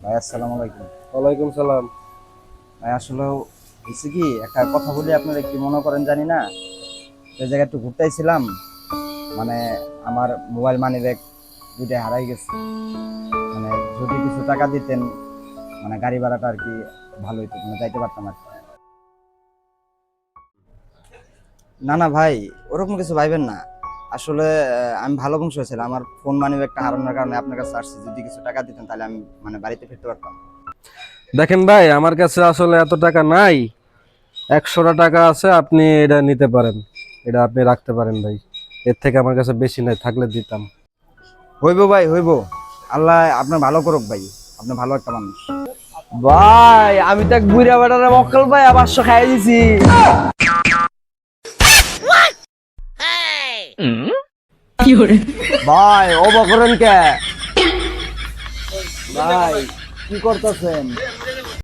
ভাই আসসালামু আলাইকুম। ওয়ালাইকুম সালাম। ভাই আসলে হয়েছে কি একটা কথা বলি আপনারা কি মনে করেন জানি না সেই জায়গায় একটু ঘুরতেছিলাম মানে আমার মোবাইল মানি ব্যাগ দুইটা হারাই গেছে। মানে যদি কিছু টাকা দিতেন মানে গাড়ি ভাড়াটা আর কি ভালো হইতো মানে যাইতে পারতাম আর না না ভাই ওরকম কিছু ভাইবেন না। আসলে আমি ভালো বংশ ছিলাম। আমার ফোন মানি ব্যাগটা হারানোর কারণে আপনার কাছে আসছি। যদি কিছু টাকা দিতেন তাহলে আমি মানে বাড়িতে ফিরতে পারতাম। দেখেন ভাই আমার কাছে আসলে এত টাকা নাই। একশোটা টাকা আছে আপনি এটা নিতে পারেন। এটা আপনি রাখতে পারেন ভাই। এর থেকে আমার কাছে বেশি নাই থাকলে দিতাম। হইব ভাই হইব। আল্লাহ আপনার ভালো করুক ভাই। আপনি ভালো একটা মানুষ। ভাই আমি তো এক বুড়া বেটারে মক্কল ভাই পাঁচশো খাই দিছি। ভাই ও বকরেন কে? ভাই কি করতেছেন?